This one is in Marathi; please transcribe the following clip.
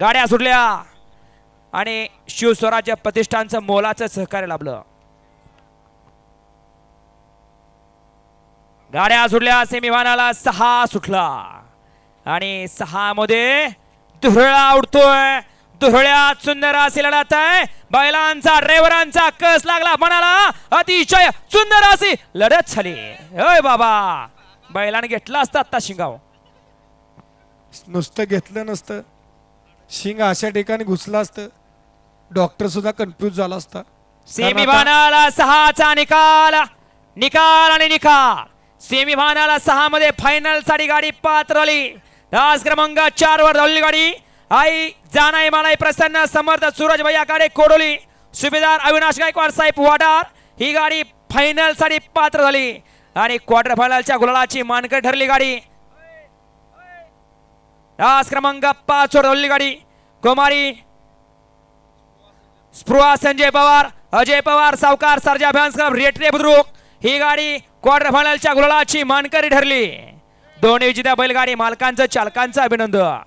गाड्या सुटल्या. आणि शिवस्वराज्य प्रतिष्ठानचं मोलाचं सहकार्य लाभलं. गाड्या सुटल्या सेमीफायनलला सहा सुटला. आणि सहा मध्ये दुहळा उडतोय. दुहळ्यात सुंदर असे लढत आहे. बैलांचा ड्रायव्हरांचा कस लागला मनाला अतिशय सुंदर अशी लढत झाली. होय बाबा. बैलाने घेतला असता आता शिंगाव. नुसतं घेतलं नसतं. शिंग अशा ठिकाणी घुसलं असतं. डॉक्टर सुद्धा कन्फ्यूज झाला असता. सेमीफायनल सहाचा निकाल. निकाल आणि निकाल सेमीफायनल सहा मध्ये फायनलसाठी गाडी पात्र आली दास क्रमांक चार वर धावली गाडी. आई जानाई मालाई प्रसन्न समर्थ सूरज भैया गाडे कोडोली. सुभेदार अविनाश गायकवाड साहेब वाडार. ही गाडी फायनलसाठी पात्र झाली. आणि क्वार्टर फायनलच्या गुलालाची मानकर ठरली गाडी. तास क्रमांक पाच वर धावली गाडी कुमारी स्पृहा संजय पवार अजय पवार सावकार सरजा फॅन्स क्लब रेटरे बुद्रुक ही गाडी क्वार्टर फायनलच्या गुलालाची मानकरी ठरली. दोन्ही विजेत्या बैलगाडी मालकांचं चालकांचं अभिनंदन.